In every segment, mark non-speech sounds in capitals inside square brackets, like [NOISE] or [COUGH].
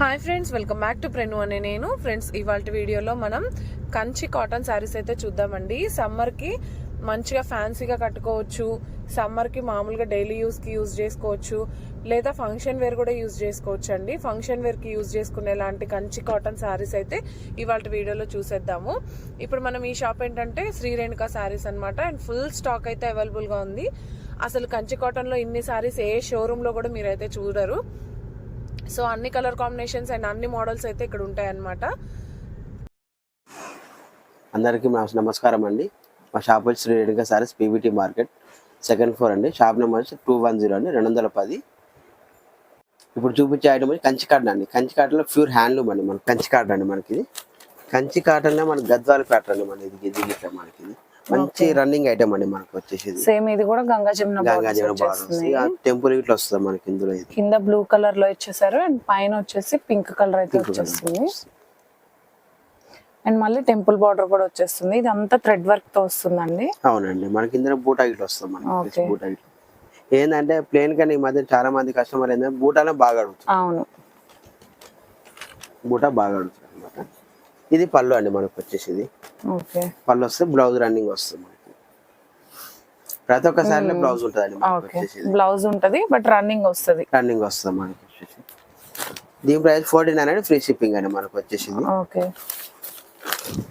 Hi friends welcome back to ప్రెను అనే నేను. Friends ఇవాళ వీడియోలో మనం కంచి కాటన్ శారీస్ అయితే చూద్దామండి. సమ్మర్కి మంచిగా ఫ్యాన్సీగా కట్టుకోవచ్చు. సమ్మర్కి మామూలుగా డైలీ యూస్కి యూజ్ చేసుకోవచ్చు. లేదా ఫంక్షన్ వేర్ కూడా యూజ్ చేసుకోవచ్చు అండి ఫంక్షన్ వేర్కి యూజ్ చేసుకునే లాంటి కంచి కాటన్ శారీస్ అయితే ఇవాళ వీడియోలో చూసేద్దాము. ఇప్పుడు మనం ఈ షాప్ ఏంటంటే శ్రీ రేణుకా శారీస్ అనమాట అండ్ ఫుల్ స్టాక్ అయితే అవైలబుల్గా ఉంది. అసలు కంచి కాటన్లో ఇన్ని శారీస్ ఏ షోరూంలో కూడా మీరైతే చూడరు. సో అన్ని కలర్ కాంబినేషన్స్ అండ్ అన్ని మోడల్స్ అయితే ఇక్కడ ఉంటాయన్నమాట. అందరికీ నమస్కారం అండి. మా షాప్ వచ్చి Shri Renuka sarees PVT market second floor అండి. షాప్ నెంబర్ వచ్చి టూ వన్ జీరో అండి రెండు వందల పది. ఇప్పుడు చూపించే ఐటమ్ వచ్చి కంచి కాటన్ అండి. కంచి కాటన్లో ప్యూర్ హ్యాండ్లూమ్ అండి మనకి కంచి కాటన్ అండి మనకి ఇది కంచి కాటన్లో మనకి గద్వాల ప్యాటర్న్ అండి మనకి ఇది ఇది ఇట్లా మనకి ఇది మంచి రన్నింగ్ ఐటమ్ అండి మనకి వచ్చేసి సేమ్ ఇది కూడా గంగా జమున గంగా టెంపుల్ ఇట్లా వస్తుంది మనకి ఇందులో ఇది. కింద బ్లూ కలర్లో ఇచ్చేసారు అండ్ పైన వచ్చేసి పింక్ కలర్ అయితే వచ్చేస్తుంది. అండ్ మళ్ళీ టెంపుల్ బార్డర్ కూడా వచ్చేస్తుంది. ఇది అంతా థ్రెడ్ వర్క్తో వస్తుందండి. అవునండి. మనకి ఇందులో బూటా ఇట్లా వస్తుంది మనకి. బూటా ఇట్లా. ఏంటంటే ప్లేన్ కానీ ఈ మధ్య చాలా మంది కస్టమర్ ఏంటంటే బూటానే బాగా అడుగుతారు అవును. బూటా బాగా అనమాట ఇది పళ్ళు అండి మనకు వచ్చేసి పళ్ళు వస్తే బ్లౌజ్ రన్నింగ్ వస్తుంది మనకి. ప్రతి ఒక్క సారిలో బ్లౌజ్ వచ్చేసి బ్లౌజ్ ఉంటది బట్ రన్నింగ్ వస్తది. రన్నింగ్ వస్తుంది మనకి వచ్చేసి దీని ప్రైస్ ఫోర్టీ నైన్ అండి ఫ్రీ షిప్పింగ్ అండి మనకు వచ్చేసి ఇది. ఓకే.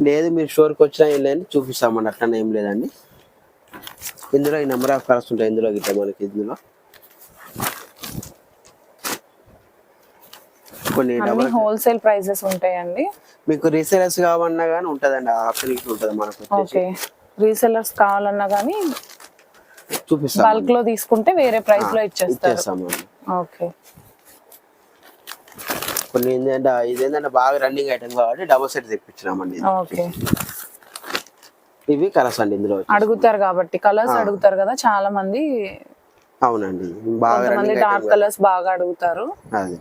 లేదు మీరు స్టోర్కి వచ్చినా ఏం లేదండి చూపిస్తామండి అట్లా ఏం లేదండి. ఇందులో ఈ నెంబర్ ఆఫ్ కలర్స్ ఉంటాయి ఇందులో గిట్ట మనకి ఇందులో. కొన్ని హోల్సేల్ ప్రైసెస్ ఉంటాయండి. మీకు రీసేలర్స్ కావన్నా కానీ ఉంటుందండి ఆప్షన్ ఇట్లా ఉంటుంది మనకు ఓకే. రీసెల్లర్స్ కావాలన్నా కానీ చూపిస్తాం. బల్క్లో తీసుకుంటే వేరే ప్రైస్లో ఇచ్చేస్తారు. ఇచ్చేస్తామండి ఓకే. కొన్ని ఏంటంటే ఇది ఏంటంటే బాగా రన్నింగ్ ఐటమ్ కాబట్టి డబుల్ సెట్ తెప్పించినామండి. ఓకే. ఇవి కలర్స్ అండి ఇందులో. అడుగుతారు కాబట్టి కలర్స్ అడుగుతారు కదా చాలా మంది. అవునండి. బాగా డార్క్ కలర్స్ బాగా అడుగుతారు. అది.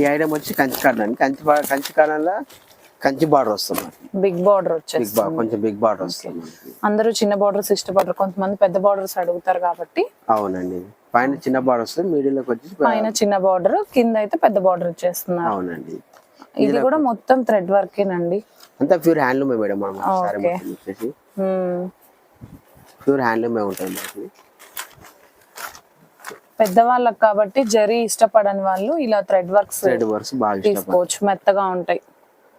ఈ ఐటమ్ వచ్చి కంచి కాటన్ అండి. కంచి కంచి కాటన్లో కంచి బార్డర్ వస్తుంది. బిగ్ బార్డర్ బిగ్ వచ్చేసి కొంచెం బిగ్ బార్డర్ వస్తుంది. అందరూ చిన్న బార్డర్స్ ఇష్టపడరు. కొంతమంది పెద్ద బార్డర్స్ అడుగుతారు కాబట్టి. అవునండి. పైన చిన్న బార్డర్ వస్తుంది. మీడియంలోకి వచ్చి పైన చిన్న బార్డర్ కింద అయితే పెద్ద బార్డర్ ఇచ్చేస్తున్నారు అవునండి. ఇది కూడా మొత్తం థ్రెడ్ వర్కేనండి. అంతా ప్యూర్ హ్యాండ్లూమే మేడం మనం. ప్యూర్ హ్యాండ్లూమే ఉంటుంది పెద్దవాళ్ళకి కాబట్టి జరీ ఇష్టపడని వాళ్ళు ఇలా థ్రెడ్ వర్క్స్ థ్రెడ్ వర్క్స్ బాగా తీసుకోవచ్చు. మెత్తగా ఉంటాయి.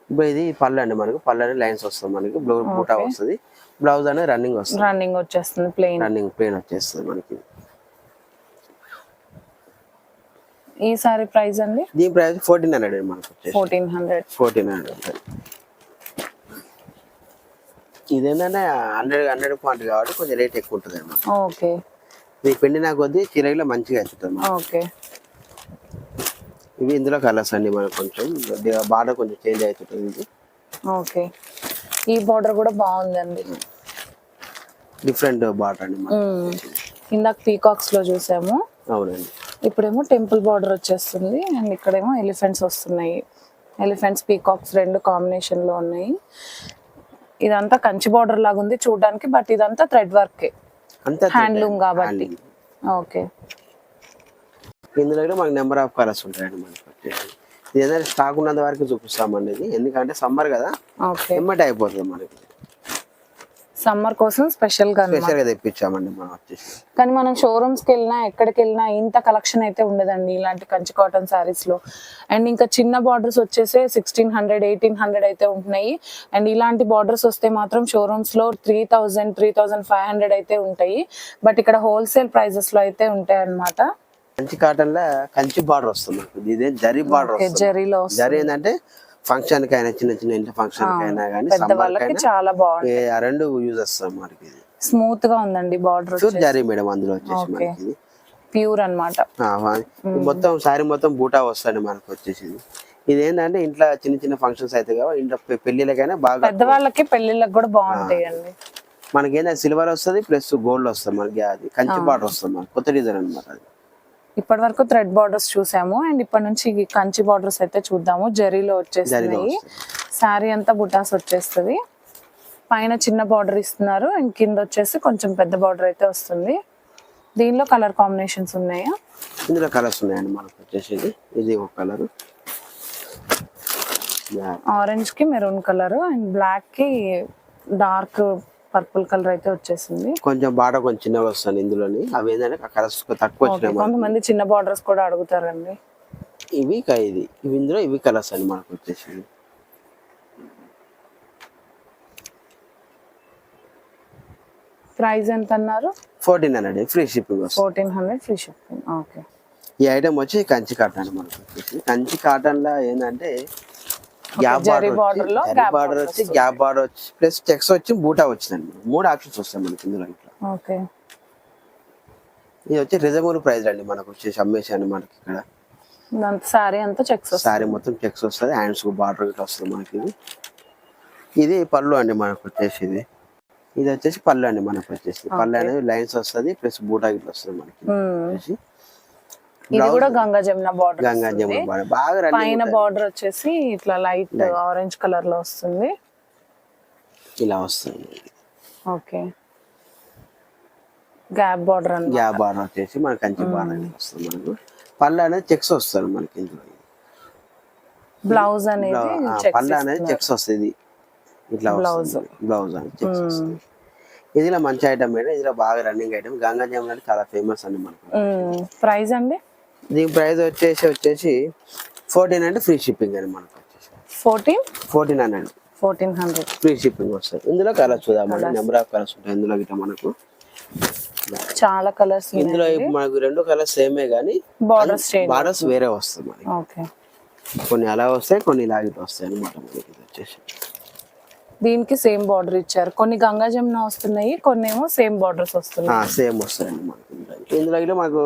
ఇప్పుడు ఇది పళ్ళు అండి మనకు. పళ్ళు లైన్స్ వస్తుంది మనకి. బ్లౌజ్ బూటా వస్తుంది. బ్లౌజ్ అనేది రన్నింగ్ వస్తుంది. రన్నింగ్ వచ్చేస్తుంది ప్లెయిన్. రన్నింగ్ ప్లేన్ వచ్చేస్తుంది మనకి. ఈ సారీ ప్రైస్ అండి? దీని ప్రైస్ ఫోర్టీన్ హండ్రెడ్ అండి మనకు వచ్చేసి. Fourteen hundred. Fourteen hundred. ఇదేంటంటే హండ్రెడ్ హండ్రెడ్ క్వాంటిటీ కాబట్టి కొంచెం రేట్ ఎక్కువ ఉంటుంది ఓకే. ఇది పిండిన కొద్దీ చీరగిలో మంచిగా అవుతుంది అన్నమాట. ఓకే. ఇవి ఇందులో కలర్స్ అండి మనకు కొంచెం బార్డర్ కొంచెం చేంజ్ అవుతుంటుంది ఇది ఓకే. ఈ బార్డర్ కూడా బాగుందండి. డిఫరెంట్ బార్డర్ అండి. ఇందాక పీకాక్స్లో చూసాము. అవునండి. ఇప్పుడేమో టెంపుల్ బార్డర్ వచ్చేస్తుంది అండ్ ఇక్కడేమో ఎలిఫెంట్స్ వస్తున్నాయి. ఎలిఫెంట్స్ పీకాక్స్ రెండు కాంబినేషన్లో ఉన్నాయి. ఇదంతా కంచి బార్డర్ లాగా ఉంది చూడడానికి బట్ ఇదంతా థ్రెడ్ వర్కే. అంతా హ్యాండ్లూమ్ కాబట్టి. ఓకే. ఇందులో కూడా మనకి నెంబర్ ఆఫ్ కలర్స్ ఉంటాయండి మనకి ఇది ఏదైనా స్టాక్ ఉన్నంత వరకు చూపిస్తామండి ఇది ఎందుకంటే సమ్మర్ కదా. ఎమ్మటి అయిపోతుంది మనకి. సమ్మర్ కోసం స్పెషల్గా. స్పెషల్గా తెప్పించామండి మనం వచ్చేసి. కానీ మనం షోరూమ్స్కి వెళ్ళినా ఎక్కడికి వెళ్ళినా ఇంత కలెక్షన్ అయితే ఉండదండి ఇలాంటి కంచి కాటన్ సారీస్లో. అండ్ ఇంకా చిన్న బార్డర్స్ వచ్చేసి సిక్స్టీన్ హండ్రెడ్ ఎయిటీన్ హండ్రెడ్ అయితే ఉంటున్నాయి. అండ్ ఇలాంటి బార్డర్స్ వస్తే మాత్రం షోరూమ్స్లో three thousand three thousand five hundred అయితే ఉంటాయి. బట్ ఇక్కడ హోల్సేల్ ప్రైజెస్లో అయితే ఉంటాయి అన్నమాట. కంచి కాటన్లో కంచి బార్డర్ వస్తుంది. ఇదే జరీ బార్డర్ జరీలో. జరీ ఏంటంటే ఫంక్షన్ కైనా చిన్న చిన్న ఇంటి ఫంక్షన్ కైనా కానీ చాలా బాగుంది రెండు యూజ్ వస్తాం మనకి. స్మూత్గా ఉందండి బార్డర్ జరీ మేడం అందులో వచ్చేసి. మనకి. ప్యూర్ ఇది మొత్తం సారీ మొత్తం బూటా వస్తుంది మనకు వచ్చేసి ఇది. ఏంటంటే ఇంట్లో చిన్న చిన్న ఫంక్షన్స్ అయితే కాబట్టి ఇంట్లో పె- పెళ్ళిళ్ళకైనా బాగా పెద్దవాళ్ళకి పెళ్ళిళ్ళకి కూడా బాగుంటాయి అండి మనకి ఏంటంటే సిల్వర్ వస్తుంది ప్లస్ గోల్డ్ వస్తుంది మనకి అది. కంచి బార్డర్ వస్తుంది మనకి కొత్త డిజైన్ అనమాట అది. ఇప్పటి వరకు థ్రెడ్ బార్డర్స్ చూసాము. అండ్ ఇప్పటి నుంచి కంచి బార్డర్స్ అయితే చూద్దాము. జరీలో వచ్చేస్తున్నాయి శారీ అంతా బుటాస్ వచ్చేస్తుంది. పైన చిన్న బార్డర్ ఇస్తున్నారు. అండ్ కింద వచ్చేసి కొంచెం పెద్ద బార్డర్ అయితే వస్తుంది. దీనిలో కలర్ కాంబినేషన్స్ ఉన్నాయా? ఇందులో కలర్స్ ఉన్నాయండి. మనకు వచ్చేసి ఇది ఒక కలర్ ఆరెంజ్కి మెరూన్ కలర్ అండ్ బ్లాక్కి డార్క్ పర్పుల్ కలర్ అయితే వచ్చేసింది. కొంచెం బాట కొంచెం చిన్నగా వస్తుంది ఇందులోని. అవి ఏంటంటే కలర్స్ తక్కువ వచ్చినాయి. కొంతమంది చిన్న బార్డర్స్ కూడా అడుగుతారండి. ఇవి ఇది. ఇవి ఇందులో ఇవి కలర్స్ అండి మనకు వచ్చేసి ప్రైస్ ఎంత అన్నారు? Fourteen hundred free shipping fourteen hundred free shipping okay ఈ ఐటమ్ వచ్చి కంచి కాటన్ అండి మనకు వచ్చేసి కంచి కాటన్లో ఏంటంటే గ్యాప్ బార్డర్ బార్డర్ వచ్చి గ్యాప్ బార్డర్ వచ్చి ప్లస్ చెక్స్ వచ్చి బూటా వచ్చిందండి. మూడు ఆప్షన్స్ వస్తాయి మనకి ఇందులో ఇట్లా. ఓకే. ఇది వచ్చి రిజర్వబుల్ ప్రైస్ అండి మనకు వచ్చేసి అమ్మేసాను మనకి ఇక్కడ. సారీ అంతా చెక్స్ సారీ మొత్తం చెక్స్ వస్తుంది. హ్యాండ్స్ బార్డర్ ఇట్లా వస్తుంది మనకి ఇది. ఇది పళ్ళు అండి మనకు వచ్చేసి ఇది. ఇది వచ్చేసి పళ్ళు అండి మనకు వచ్చేసి. పళ్ళు అనేది లైన్స్ వస్తుంది ప్లస్ బూటా ఇట్లా వస్తుంది మనకి. ఇది కూడా గంగా జమున బార్డర్ గంగా జమున బార్డర్ బాగా పైన బార్డర్ వచ్చేసి ఇట్లా లైట్ ఆరెంజ్ కలర్లో వస్తుంది. ఇలా వస్తుంది. ఓకే గ్యాప్ బార్డర్ అన్న గ్యా బార్డర్ వచ్చేసి మనకి కంచి బార్డర్ వస్తుంది మనకు. పళ్ళు అనేది చెక్స్ వస్తుంది మనకి ఇందులో. బ్లౌజ్ అనేది పళ్ళు అనేది చెక్స్ వస్తుంది. ఇట్లా బ్లౌజ్ బ్లౌజ్ అనేది చెక్స్ వస్తుంది. ఇదిలో మంచి ఐటమ్ ఏంటంటే ఇదిలో బాగా రన్నింగ్ ఐటమ్ గంగా జమున చాలా ఫేమస్ అండి మనకు ప్రైస్ అండి? దీని ప్రైస్ వచ్చేసి వచ్చేసి ఫోర్టీన్ అంటే ఫ్రీ షిప్పింగ్ అండి మనకు fourteen fourteen hundred fourteen hundred free shipping వస్తుంది ఇందులో కలర్స్ చూద్దామండి నెంబర్ ఆఫ్ కలర్స్ ఉంటాయి ఇందులో గిట్ట మనకు. చాలా కలర్స్ ఇందులో మనకు రెండు కలర్స్ సేమే కానీ బార్డర్స్ బార్డర్స్ వేరే వస్తుంది మనకి. ఓకే. కొన్ని అలా వస్తాయి కొన్ని ఇలా ఇట్లా వస్తాయి అనమాట మనకి ఇది వచ్చేసి. దీనికి సేమ్ బార్డర్ ఇచ్చారు. కొన్ని గంగా జమున వస్తున్నాయి కొన్ని ఏమో సేమ్ బార్డర్స్ వస్తున్నాయి సేమ్ వస్తాయండి మనకి. ఇందులో. మనకు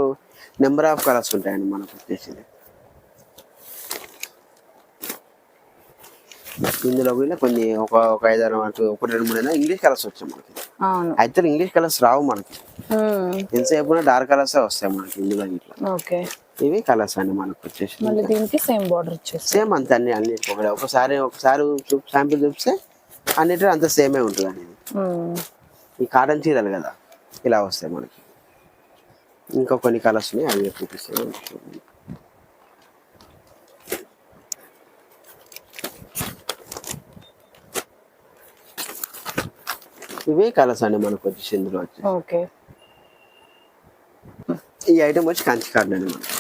నెంబర్ ఆఫ్ కలర్స్ ఉంటాయండి మనకు వచ్చేసి ఇందులో కూడా కొన్ని ఒక ఒక ఐదారు మనకు ఒకటి రెండు మూడు ఇంగ్లీష్ కలర్స్ వచ్చాయి మనకి. అయితే ఇంగ్లీష్ కలర్స్ రావు మనకి. ఎంతసేపు డార్క్ కలర్స్ వస్తాయి మనకి ఇందులో ఇట్లా ఓకే. ఇవి కలర్స్ అండి మనకు వచ్చేసి మళ్ళీ దీనికి సేమ్ బార్డర్ ఇచ్చేసి సేమ్ అంత అన్ని అన్ని ఒకటి. ఒకసారి ఒకసారి శాంపిల్ చూపిస్తే అన్నిటిలో అంత సేమే ఉంటుంది. మ్మ్. ఈ కాటన్ చీరలు కదా ఇలా వస్తాయి మనకి. ఇంకా కొన్ని కలర్స్ ఉన్నాయి అవి చూపిస్తాను. ఇవే కలర్స్ అండి మనకు వచ్చేసి ఇందులో వచ్చి ఓకే. ఈ ఐటమ్ వచ్చి కంచి కాటన్ అండి మనకి.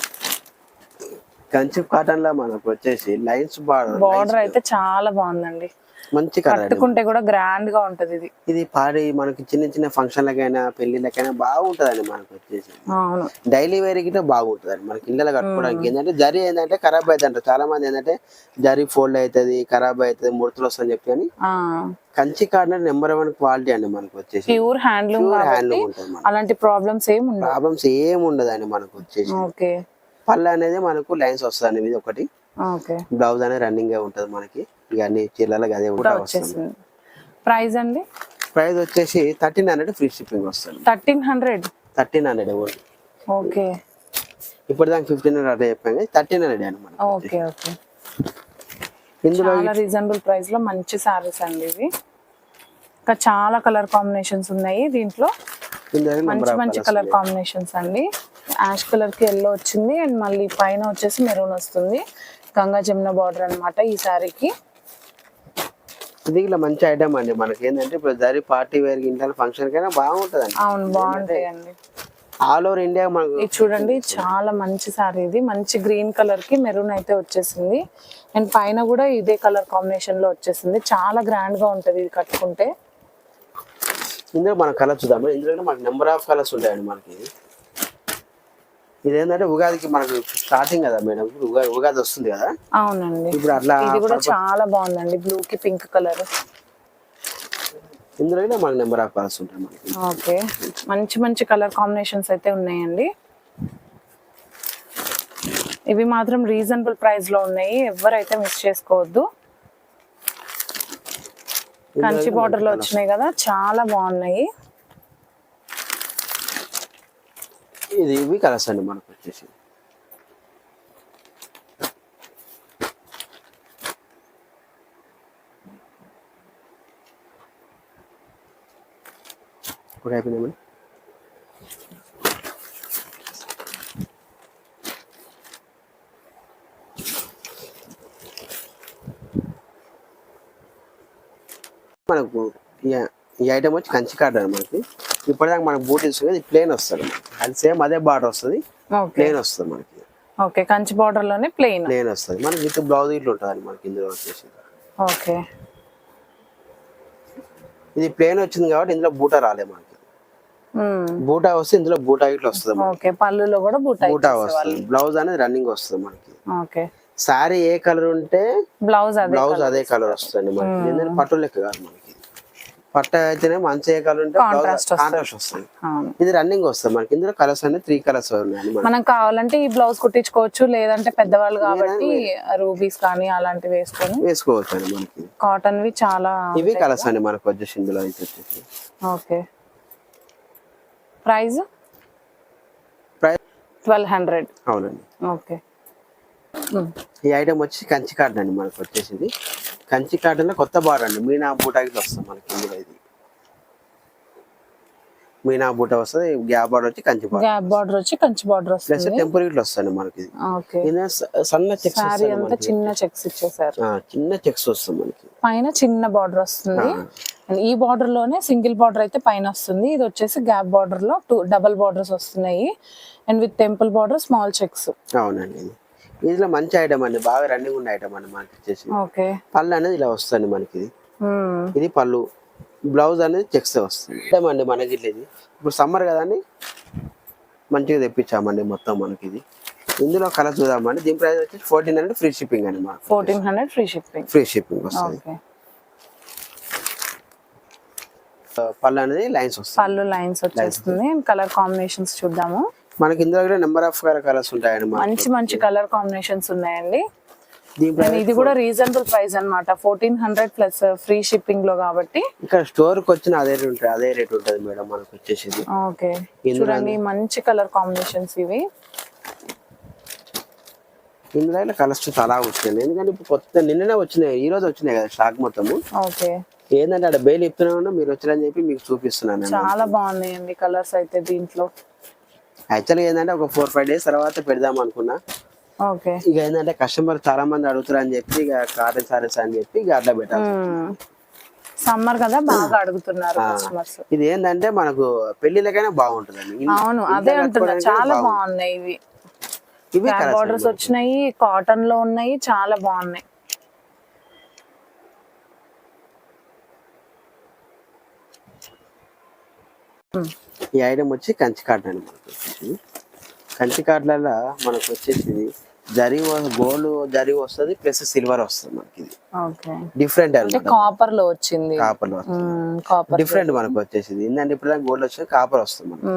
కంచి కాటన్లో మనకు వచ్చేసి లైన్స్ బార్డర్ బార్డర్ అయితే చాలా బాగుందండి. మంచి కట్టుకుంటే కూడా గ్రాండ్గా ఉంటది ఇది. ఇది పాడి మనకి చిన్న చిన్న ఫంక్షన్లకైనా పెళ్ళిళ్ళకైనా బాగుంటదండి మనకు వచ్చేసి. అవును. డైలీ వేర్ గిట్ట బాగుంటదండి మనకి ఇళ్ళలో కట్టుకోవడానికి. ఏంటంటే జరీ ఏంటంటే ఖరాబ్ అవుతుంది చాలా మంది ఏంటంటే జరీ ఫోల్డ్ అవుతుంది ఖరాబ్ అవుతుంది ముడతలు వస్తాయని చెప్పి అని Kanchi cotton number one quality అండి మనకు వచ్చేసి. ప్యూర్ హ్యాండ్లూమ్ హ్యాండ్లూమ్ అలాంటి ప్రాబ్లమ్స్ ఏమి ప్రాబ్లమ్స్ ఏం ఉండదండి మనకు వచ్చేసి. ఓకే. పళ్ళు అనేది మనకు లైన్స్ వస్తుంది ఇది ఒకటి. బ్లౌజ్ అనేది రన్నింగ్ ఉంటది మనకి. ఇక అన్ని చీరలకు అదే ఉంటా వస్తుంది. ప్రైస్ అండి? ప్రైస్ వచ్చేసి థర్టీన్ హండ్రెడ్ ఫ్రీ షిప్పింగ్ వస్తుంది. Thirteen hundred? Thirteen hundred only. Okay. ఇప్పుడు దాకా ఫిఫ్టీన్ హండ్రెడ్ అదే చెప్పాం కానీ థర్టీన్ హండ్రెడ్ మనకి ఓకే ఓకే. ఇందులో రీజనబుల్ ప్రైస్లో మంచి సారీస్ అండి ఇవి. ఇంకా చాలా కలర్ కాంబినేషన్స్ ఉన్నాయి దీంట్లో. మంచి మంచి కలర్ కాంబినేషన్స్ అండి. యాష్ కలర్కి ఎల్లో వచ్చింది అండ్ మళ్ళీ పైన వచ్చేసి మెరూన్ వస్తుంది. గంగా జమున బార్డర్ అన్నమాట ఈ సారీకి ఇది ఇలా మంచి ఐటమ్ అండి మనకి ఏంటంటే ఇప్పుడు జరి పార్టీ వేర్ ఇంటర్ ఫంక్షన్ కైనా బాగుంటది అండి అవును బాగుంటాయండి. ఆల్ ఓవర్ ఇండియా మనకు ఇది చూడండి చాలా మంచి సారీ ఇది. మంచి గ్రీన్ కలర్కి మెరూన్ అయితే వచ్చేసింది. అండ్ పైన కూడా ఇదే కలర్ కాంబినేషన్లో వచ్చేసింది. చాలా గ్రాండ్గా ఉంటది ఇది కట్టుకుంటే. ఇందులో మన కలర్ చూద్దాం ఇందులో మనకి నెంబర్ ఆఫ్ కలర్స్ ఉంటాయండి మనకి. ఇది ఏంటంటే ఉగాదికి మనకు స్టార్టింగ్ కదా మేడం. ఉగాది ఉగాది వస్తుంది కదా? అవునండి. ఇప్పుడు అట్లా ఇది కూడా చాలా బాగుందండి. బ్లూ కి పింక్ కలర్ ఇందులో మనకి నెంబర్ ఆఫ్ కలర్స్ ఉంటాయి మనకి. ఓకే. మంచి మంచి కలర్ కాంబినేషన్స్ అయితే ఉన్నాయండి. ఇవి మాత్రం రీజనబుల్ ప్రైస్లో ఉన్నాయి. ఎవరైతే మిస్ చేసుకోవద్దు. కంచి బార్డర్లో వచ్చినాయి కదా చాలా బాగున్నాయి. ఇది ఇవి కలర్స్ అండి మనకు వచ్చేసి ఇప్పుడు అయిపోయింది మేడం మనకు ఈ- ఐటమ్ వచ్చి కంచి కార్డ్ అని మనకి. ఇప్పటిదాకా మనకు బూట్ ఇది ప్లేన్ వస్తుంది అది సేమ్ అదే బార్డర్ వస్తుంది. ప్లేన్ వస్తుంది మనకి. ఓకే కంచి బార్డర్లోనే ప్లెయిన్ ప్లేన్ వస్తుంది. మనకి విత్ బ్లౌజ్ ఇట్లా ఉంటుంది మనకి ఇందులో వచ్చేసి. ఓకే. ఇది ప్లేన్ వచ్చింది కాబట్టి ఇందులో బూటా రాలే మనకి. బూటా వస్తే ఇందులో బూటా ఇట్లా వస్తుంది. ఓకే పళ్ళులో కూడా బూట బూటా వస్తుంది. బ్లౌజ్ అనేది రన్నింగ్ వస్తుంది మనకి. ఓకే. సారీ ఏ కలర్ ఉంటే బ్లౌజ్ బ్లౌజ్ అదే కలర్ వస్తుంది. మనకి. పట్టు లెక్క కాదు మనకి. పట్ట అయితేనే మంచి కలర్ ఉంటే వస్తుంది. కాంట్రాస్ట్ వస్తుంది అవును. ఇది రన్నింగ్ వస్తుంది మనకి. ఇందులో కలర్స్ అనేది త్రీ కలర్స్ ఉన్నాయి మనం కావాలంటే ఈ బ్లౌజ్ కుట్టించుకోవచ్చు లేదంటే పెద్దవాళ్ళు కాబట్టి రూబీస్ కానీ అలాంటివి వేసుకొని వేసుకోవచ్చు అండి మనకి. కాటన్ వి చాలా ఇవి కలర్స్ అండి మనకు వచ్చేసి ఇందులో అయితే okay. Price? Price twelve hundred అవునండి. ఓకే. ఈ ఐటమ్ వచ్చి కంచి కాటన్ అండి మనకు వచ్చేసింది. కంచి కాటన్లో కొత్త బార్డర్ అండి. మీనా బూటాకి వస్తుంది మనకి ఇందులో ఇది. మీనా బూట వస్తుంది. గ్యాప్ బార్డర్ వచ్చి కంచి బార్డర్ గ్యాప్ బార్డర్ వచ్చి కంచి బార్డర్ ప్లస్ వస్తుంది టెంపుల్ ఇట్లా వస్తుంది మనకి ఇది. సన్న చెక్స్ వస్తుంది అంతా చిన్న చెక్స్ ఇచ్చేసారు. చిన్న చెక్స్ వస్తుంది మనకి. పైన చిన్న బార్డర్ వస్తుంది. ఈ బార్డర్లోనే సింగిల్ బార్డర్ అయితే పైన వస్తుంది. ఇది వచ్చేసి గ్యాప్ బార్డర్లో టూ డబల్ బార్డర్స్ వస్తున్నాయి. And with temple border small checks. అవునండి. ఇందులో మంచి ఐటమ్ అండి. బాగా రన్నింగ్ ఉన్న ఐటమ్ అండి మనకి వచ్చేసి. పళ్ళు అనేది ఇలా వస్తుంది మనకి ఇది. ఇది పళ్ళు. బ్లౌజ్ అనేది చెక్స్ వస్తుంది. ఐటమ్ అండి మనకి ఇది. ఇప్పుడు సమ్మర్ కదండి మంచిగా తెప్పించామండి మొత్తం మనకి ఇది. ఇందులో కలర్ చూద్దామండి. దీని ప్రైస్ వచ్చి ఫోర్టీన్ హండ్రెడ్ ఫ్రీ షిప్పింగ్ అండి మాకు fourteen hundred free shipping free shipping వస్తుంది. పళ్ళు అనేది లైన్స్ వస్తుంది. పళ్ళు లైన్స్ వచ్చేస్తుంది. కలర్ కాంబినేషన్స్ చూద్దాము. మనకి ఇందులో కూడా నెంబర్ ఆఫ్ కలర్స్ ఉంటాయండి మాకు మంచి మంచి కలర్ కాంబినేషన్స్ ఉన్నాయండి. ఇది కూడా రీజనబుల్ ప్రైస్ అన్నమాట. ఫోర్టీన్ హండ్రెడ్ ప్లస్ ఫ్రీ షిప్పింగ్లో కాబట్టి. ఇక్కడ స్టోర్కి వచ్చిన అదే రేట్ ఉంటుంది అదే రేట్ ఉంటుంది మేడం మనకు వచ్చేసి ఓకే. చూడండి మంచి కలర్ కాంబినేషన్స్ ఇవి. ఇందులో కలర్స్ చాలా వచ్చినాయి. ఎందుకంటే ఇప్పుడు కొత్త నిన్ననే వచ్చినాయి ఈ రోజు వచ్చినాయి కదా స్టాక్ మొత్తము. ఓకే. ఏంటంటే అక్కడ బెయిల్ ఇస్తున్నాను మీరు వచ్చారని చెప్పి మీకు చూపిస్తున్నాను నేను. చాలా బాగున్నాయండి కలర్స్ అయితే దీంట్లో. యాక్చువల్గా ఏంటంటే ఒక ఫోర్ ఫైవ్ డేస్ తర్వాత పెడదాం అనుకున్నా. ఓకే. ఇక ఏంటంటే కస్టమర్ చాలా మంది అడుగుతారు అని చెప్పి ఇక కాటన్ సారీస్ అని చెప్పి ఇక అట్లా పెట్టాలి సమ్మర్ కదా బాగా అడుగుతున్నారు కస్టమర్స్ ఇది ఏంటంటే మనకు పెళ్ళిళ్ళకైనా బాగుంటుందండి. ఇన్- అవును అదే అంటున్నా. చాలా బాగుంటుంది. బాగున్నాయి ఇవి. ఇవి బార్డర్స్. వచ్చినాయి కాటన్లో ఉన్నాయి చాలా బాగున్నాయి. ఈ ఐటమ్ వచ్చి కంచి కాటన్ అండి మనకు వచ్చేసి కంచి కాటన్లలో మనకు వచ్చేసి జరీ గోల్డ్ జరీ వస్తుంది ప్లస్ సిల్వర్ వస్తుంది మనకి ఇది. డిఫరెంట్ కాపర్లో వచ్చింది. కాపర్లో కాపర్ డిఫరెంట్ మనకు వచ్చేసి ఏంటంటే ఇప్పుడు గోల్డ్ వచ్చేసి కాపర్ వస్తుంది మనకి.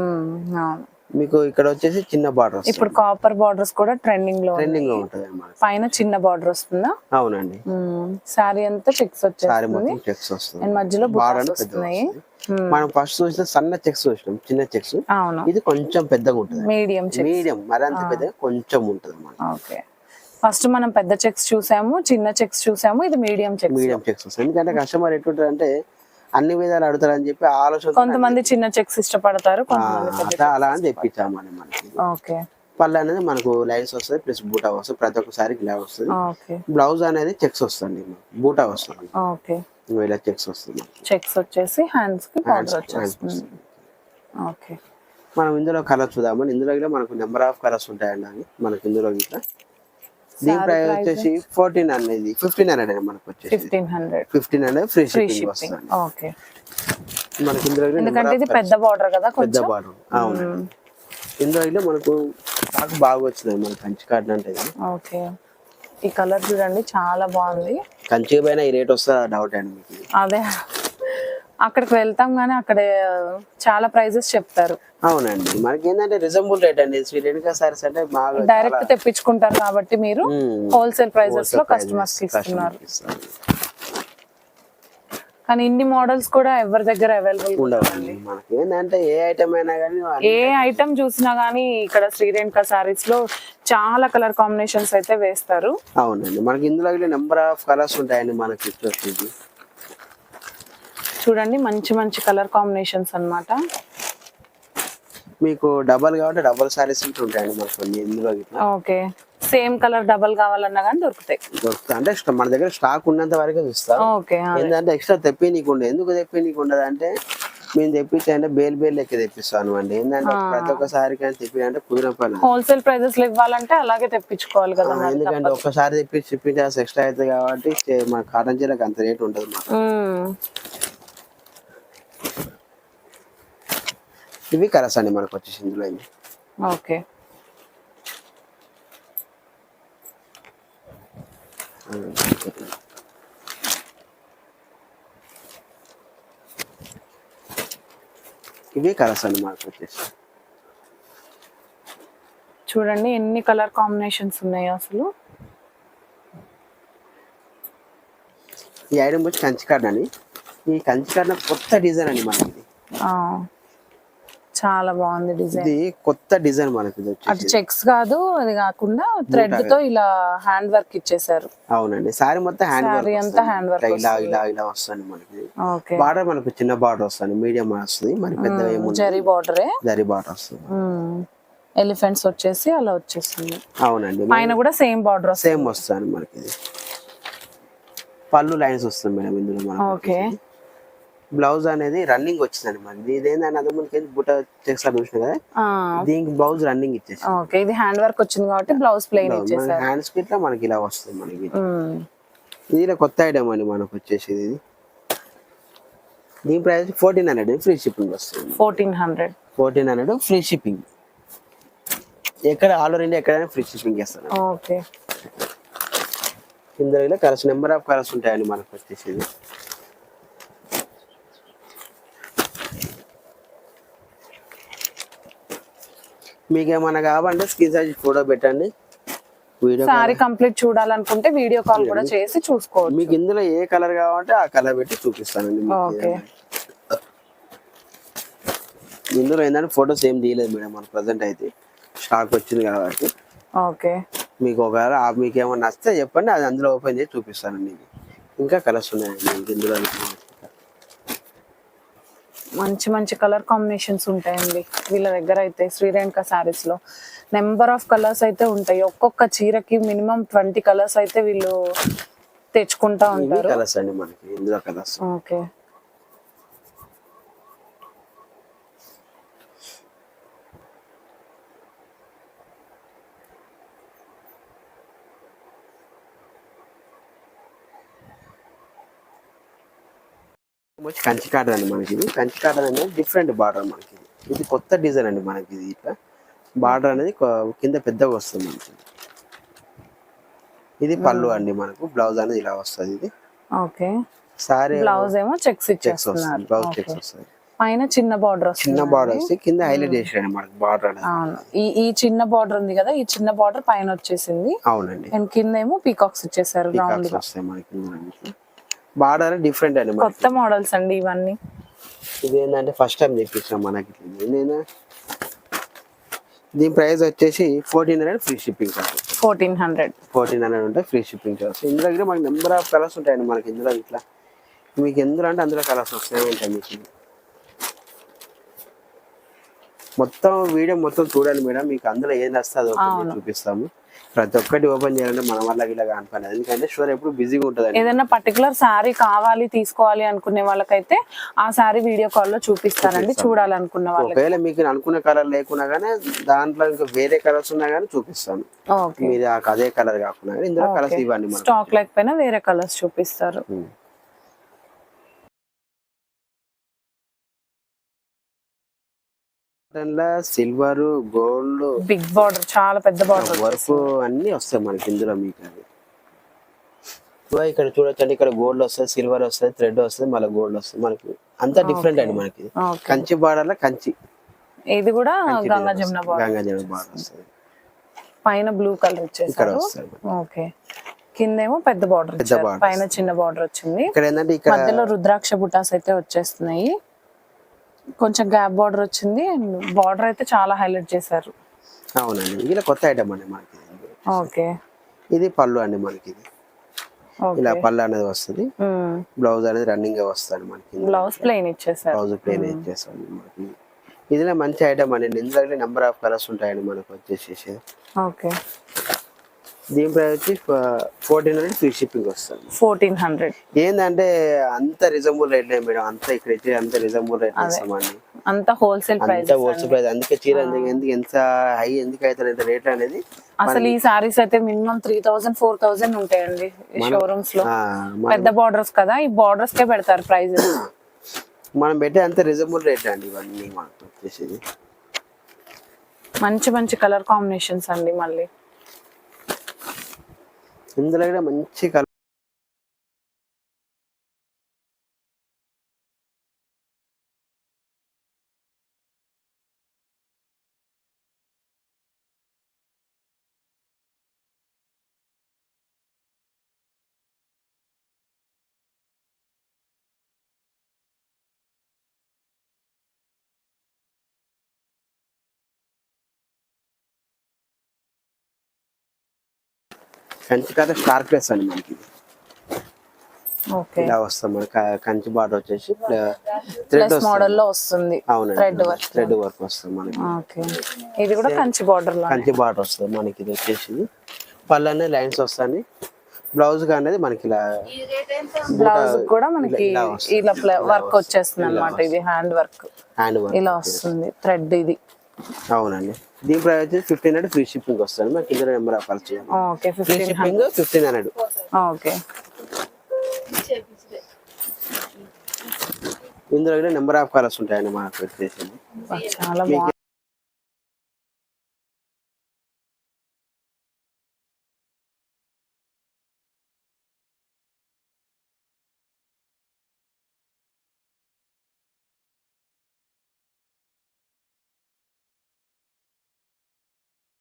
మీకు ఇక్కడ వచ్చేసి చిన్న బార్డర్ ఇప్పుడు కాపర్ బార్డర్స్ కూడా ట్రెండింగ్లో. ట్రెండింగ్లో ఉంటుంది పైన చిన్న బార్డర్ వస్తుందా? అవునండి. శారీ అంతా చెక్స్ సారీ వచ్చేస్తుంది. మధ్యలో బార్డర్ వస్తున్నాయి. మనం ఫస్ట్ చూసిన సన్న చెక్స్ చూసినాం చిన్న చెక్స్ ఇది కొంచెం పెద్దగా ఉంటుంది. మీడియం మీడియం మరంత పెద్దగా కొంచెం ఉంటుంది ఓకే ఫస్ట్ మనం పెద్ద చెక్స్ చూసాము చిన్న చెక్స్ చూసాము ఇది మీడియం చెక్స్ మీడియం చెక్స్ ఎందుకంటే కస్టమర్ ఎట్లుంటారు అంటే అన్ని విధాలు అడుగుతారు అని చెప్పి ఆలోచన కొంతమంది చిన్న చెక్స్ ఇష్టపడతారు కొంతమంది అలా అని తెప్పించామని మనకి ఓకే పళ్ళు అనేది మనకు లైన్స్ వస్తుంది ప్లస్ బూటా వస్తుంది ప్రతి ఒక్కసారి ఇలా వస్తుంది. బ్లౌజ్ అనేది చెక్స్ వస్తుంది బూటా వస్తుంది. ఓకే. ఇలా చెక్స్ వస్తుంది. చెక్స్ వచ్చేసి హ్యాండ్స్కి. ఓకే. మనం ఇందులో కలర్స్ చూద్దామని ఇందులో కూడా మనకు నెంబర్ ఆఫ్ కలర్స్ ఉంటాయండి అవి. మనకి ఇందులో ఇట్లా దీని ప్రైస్ వచ్చేసి ఫోర్టీన్ అనేది ఫిఫ్టీన్ హండ్రెడ్ మనకు వచ్చేసి fifteen hundred fifteen hundred free shipping వస్తుంది. ఓకే. మనకి ఇందులో ఎందుకంటే ఇది. పెద్ద బార్డర్ కదా పెద్ద బార్డర్ అవును. ఇందులో మనకు స్టాక్ బాగా వచ్చినాయి మన కంచి కార్డ్ అంటే. ఓకే ఈ కలర్ చూడండి చాలా బాగుంది కంచి పైన ఈ రేట్ వస్తుందా డౌట్ అండి మీకు. అదే అక్కడికి వెళ్తాం కానీ అక్కడ చాలా ప్రైజెస్ చెప్తారు అవునండి మనకి ఏంటంటే రిజనబుల్ రేట్ అండి శ్రీ రేణుకా సారీస్ అంటే బాగా డైరెక్ట్ తెప్పించుకుంటారు కాబట్టి మీరు. హోల్సేల్ ప్రైజెస్లో కస్టమర్స్ ఇస్తున్నారు ఇస్తారు. కానీ ఇన్ని మోడల్స్ కూడా ఎవరి దగ్గర అవైలబుల్ ఉండవండి. మనకి ఏంటంటే ఏ ఐటమ్ అయినా కానీ ఏ ఐటమ్ చూసినా గానీ ఇక్కడ శ్రీరేణుక సారీస్లో చాలా కలర్ కాంబినేషన్స్ అయితే వేస్తారు. అవునండి. మనకి ఇందులో నెంబర్ ఆఫ్ కలర్స్ ఉంటాయండి మనకి చూడండి మంచి మంచి కలర్ కాంబినేషన్స్ అన్నమాట. మీకు డబల్ కాబట్టి డబల్ సారీస్ ఉంటాయండి మనకు కొన్ని ఇందులో ఓకే. సేమ్ కలర్ డబల్ కావాలన్నా కానీ దొరుకుతాయి. దొరుకుతాయి. అంటే మన దగ్గర స్టాక్ ఉన్నంత వరకే చూస్తాం ఓకే ఏంటంటే ఎక్స్ట్రా తెప్పి నీకు ఉండదు ఎందుకు తెప్పి నీకు ఉండదు అంటే మేము తెప్పించి అంటే బేల్ బేల్ లెక్క తెప్పిస్తాను అండి ఏంటంటే ప్రతి ఒక్కసారి కానీ తెప్పి అంటే కుదిరిన పని. హోల్సేల్ ప్రైజెస్ ఇవ్వాలంటే అలాగే తెప్పించుకోవాలి కదా ఎందుకంటే ఒక్కసారి తెప్పి షిప్పింగ్ చార్జ్ ఎక్స్ట్రా అవుతుంది కాబట్టి మన కాటన్ చీరకు అంత రేట్ ఉంటుంది మాకు. ఇవి కలర్స్ అండి మనకు వచ్చేసి ఇందులో ఇవి. ఓకే. ఇవి కలర్స్ అండి మనకు వచ్చేసి. చూడండి ఎన్ని కలర్ కాంబినేషన్స్ ఉన్నాయో అసలు? ఈ ఐటమ్ వచ్చి కంచి కార్డ్ అని ఈ కంచి కార్డ్ కొత్త డిజైన్ అండి మనకి చాలా బాగుంది డిజైన్. ఇది కొత్త డిజైన్ మనకి అటు చెక్స్ కాదు అది కాకుండా థ్రెడ్తో ఇలా హ్యాండ్ వర్క్ ఇచ్చేసారు. అవునండి. సారీ మొత్తం హ్యాండ్ Saree అంతా hand work ఇలా ఇలా ఇలా వస్తుంది మనకి. బార్డర్ మనకు చిన్న బార్డర్ వస్తుంది. మీడియం వస్తుంది. మరి పెద్ద జరీ బార్డరే. జరీ బార్డర్ వస్తుంది. ఎలిఫెంట్స్ వచ్చేసి అలా వచ్చేస్తుంది. అవునండి. పైన కూడా సేమ్ బార్డర్ సేమ్ వస్తుంది మనకి పళ్ళు లైన్స్ వస్తుంది మేడం ఇందులో ఓకే. బ్లౌజ్ అనేది రన్నింగ్ వచ్చిందండి మనకి ఇది ఏంటంటే అది మనకి బుట్ట చెక్స్ చూసిన కదా? దీనికి బ్లౌజ్ రన్నింగ్ ఇచ్చేసి. ఓకే ఇది హ్యాండ్ వర్క్ వచ్చింది కాబట్టి బ్లౌజ్ ప్లెయిన్ ఇచ్చేసారు. హ్యాండ్స్కి ఇట్లా మనకి ఇలా వస్తుంది మనకి. ఇది కొత్త ఐటమ్ అండి మనకు వచ్చేసి ఇది. దీని price fourteen hundred free shipping వస్తుంది. Fourteen hundred fourteen hundred free shipping ఎక్కడ ఆల్ ఓవర్ ఇండియా ఎక్కడైనా ఫ్రీ షిప్పింగ్ చేస్తాను ఓకే. ఇందులో కలర్స్ నెంబర్ ఆఫ్ కలర్స్ ఉంటాయండి మనకు వచ్చేసి మీకు ఏమన్నా కావాలంటే స్క్రీన్ షాట్ ఫోటో పెట్టండి. వీడియో సారీ కంప్లీట్ చూడాలనుకుంటే వీడియో కాల్ కూడా చేసి చూసుకోవచ్చు. మీకు ఇందులో ఏ కలర్ కావాలంటే ఆ కలర్ పెట్టి చూపిస్తానండి ఓకే. ఇందులో ఏంటంటే ఫోటోస్ ఏం తీయలేదు మేడం మన ప్రజెంట్ అయితే. స్టాక్ వచ్చింది కాబట్టి. ఓకే. మీకు ఒకవేళ మీకు ఏమన్నా నచ్చితే చెప్పండి అది అందులో ఓపెన్ చేసి చూపిస్తానండి ఇంకా కలర్స్ ఉన్నాయండి ఇందులో. మంచి మంచి కలర్ కాంబినేషన్స్ ఉంటాయండి. వీళ్ళ దగ్గర అయితే శ్రీరేణుక సారీస్లో. నెంబర్ ఆఫ్ కలర్స్ అయితే ఉంటాయి. ఒక్కొక్క చీరకి మినిమం ట్వంటీ కలర్స్ అయితే వీళ్ళు తెచ్చుకుంటా ఉంటారు. ఓకే వచ్చి కంచి కాటన్ అండి మనకి ఇది. కంచి కాటన్ అనేది డిఫరెంట్ బార్డర్ మనకి ఇది. కొత్త డిజైన్ అండి మనకి ఇది ఇట్లా. బార్డర్ అనేది కింద పెద్దగా వస్తుంది మనకి ఇది. పళ్ళు అండి మనకు. బ్లౌజ్ అనేది ఇలా వస్తుంది ఇది. ఓకే. సారీ బ్లౌజ్ ఏమో చెక్స్ చెక్స్ వస్తుంది. బ్లౌజ్. చెక్స్ వస్తుంది. పైన చిన్న బార్డర్ వస్తుంది చిన్న బార్డర్ వస్తే కింద హైలైట్ చేసాడు మనకి బార్డర్ అనేది. అవును. ఈ ఈ చిన్న బార్డర్ ఉంది కదా ఈ చిన్న బార్డర్ పైన వచ్చేసింది. అవునండి. అండ్ కింద ఏమో పీకాక్స్ ఇచ్చేసారు రౌండ్ వస్తాయి మనకి బార్డర్ డిఫరెంట్ అండి కొత్త మోడల్స్ అండి ఇవన్నీ. ఇది ఏంటంటే ఫస్ట్ టైం తెప్పించాం మనకి. నేను దీని ప్రైస్ వచ్చేసి fourteen hundred free shipping charge fourteen hundred fourteen hundred ఉంటాయి ఫ్రీ షిప్పింగ్ చార్జ్ ఇందులో దగ్గర మనకి నెంబర్ ఆఫ్ కలర్స్ ఉంటాయండి మనకి ఇందులో ఇట్లా. మీకు ఎందులో అంటే అందులో కలర్స్ వస్తాయి ఉంటాయి మీకు. మొత్తం వీడియో మొత్తం చూడండి మేడం. మీకు అందులో ఓపెన్ చేసి చూపిస్తాము. ప్రతి ఒక్కటి ఓపెన్ చేయాలంటే మన వల్ల ఇలా కానిపని ఎందుకంటే షూర్ ఎప్పుడు బిజీగా ఉంటుందండి. ఏదైనా పర్టికులర్ శారీ కావాలి తీసుకోవాలి అనుకునే వాళ్ళకైతే ఆ శారీ వీడియో కాల్లో చూపిస్తారండి. చూడాలనుకున్న వాళ్ళకి. ఒకవేళ మీకు అనుకున్న కలర్ లేకున్నా కానీ దాంట్లో ఇంకా వేరే కలర్స్ ఉన్నా కానీ చూపిస్తాను మీరు అదే కలర్ కాకుండా ఇందులో కలర్స్ ఇవ్వండి స్టాక్ లేకపోయినా వేరే కలర్స్ చూపిస్తారు. సిల్వర్ గోల్డ్ బిగ్ బార్డర్ చాలా పెద్ద బార్డర్ వర్క్ అన్ని వస్తాయి మనకి ఇందులో మీకు అది ఇక్కడ చూడొచ్చండి ఇక్కడ గోల్డ్ వస్తుంది సిల్వర్ వస్తుంది థ్రెడ్ వస్తుంది మళ్ళీ గోల్డ్ వస్తుంది మనకి. అంతా డిఫరెంట్ అండి మనకి. కంచి బార్డర్లో కంచి. ఇది కూడా గంగా జమున బార్డర్ గంగా జమున బార్డర్ వస్తుంది. పైన బ్లూ కలర్ వస్తుంది ఓకే. కిందేమో పెద్ద బార్డర్ పైన చిన్న బార్డర్ వచ్చింది. ఇక్కడ ఏంటంటే ఇక్కడ మధ్యలో రుద్రాక్ష బుటాస్ అయితే వచ్చేస్తున్నాయి. కొంచెం గ్యాప్ బార్డర్ వచ్చింది అండ్ బార్డర్ అయితే చాలా హైలైట్ చేశారు. అవునండి. ఇలా కొత్త ఐటమ్ అండి మనకి. ఓకే. ఇది పళ్ళు అండి మనకి ఇది. ఇలా పళ్ళు అనేది వస్తుంది. బ్లౌజ్ అనేది రన్నింగ్గా వస్తుంది మనకి. బ్లౌజ్ ప్లెయిన్ ఇచ్చేసారు. బ్లౌజ్ ప్లేన్ ఇచ్చేస్తాం మనకి. ఇదిలో మంచి ఐటమ్ అండి. ఇందులో నెంబర్ ఆఫ్ కలర్స్ ఉంటాయండి మనకు వచ్చేసేసి. ఓకే. దీని ప్రైస్ వచ్చి ఫోర్టీన్ హండ్రెడ్ ఫ్రీ షిప్పింగ్ వస్తుంది. ఫోర్టీన్ హండ్రెడ్ ఏంటంటే అంత రిజనబుల్ రేట్ మేడం. అంత ఇక్కడ అంత రిజనబుల్ రేట్ ఇస్తామండి. అంత హోల్సేల్ ప్రైస్ అంత హోల్సేల్ ప్రైస్ అందుకే చీర ఎందుకు ఎంత హై ఎందుకు అవుతుంది రేట్ అనేది అసలు ఈ సారీస్ అయితే minimum three thousand four thousand ఉంటాయండి షోరూమ్స్లో. పెద్ద బార్డర్స్ కదా ఈ బార్డర్స్ కే పెడతారు ప్రైజెస్ [CLEARS THROAT] మనం పెట్టే అంత రిజనబుల్ రేట్ అండి ఇవన్నీ మనకు వచ్చేసి మంచి మంచి కలర్ కాంబినేషన్స్ అండి మళ్ళీ. ఇందులో కూడా మంచి కలర్ కంచి కథ స్టార్ ప్లేస్ అండి మనకి ఇలా వస్తాం కంచి బార్డర్ వచ్చేసి థ్రెడ్ మోడల్లో వస్తుంది. అవునండి థ్రెడ్ వర్క్. వస్తుంది మనకి. ఓకే. ఇది కూడా కంచి బార్డర్ కంచి బార్డర్ వస్తుంది మనకి ఇది వచ్చేసి. పళ్ళు అనేది లైన్స్ వస్తాయి. బ్లౌజ్ అనేది మనకి ఇలా బ్లౌజ్ కూడా మనకి. ఇలా వర్క్ వచ్చేస్తుంది అనమాట ఇది హ్యాండ్ వర్క్. హ్యాండ్ వర్క్ ఇలా వస్తుంది. థ్రెడ్ ఇది. అవునండి. దీని ప్రైస్ వచ్చి ఫిఫ్టీన్ హండ్రెడ్ ఫ్రీ షిప్పింగ్ వస్తుంది. మనకి కింద నెంబర్ ఆఫ్ కాల్ చేయాలి free shipping fifteen hundred okay. ఇందులో నెంబర్ ఆఫ్ కలర్స్ ఉంటాయండి మనకు మీకు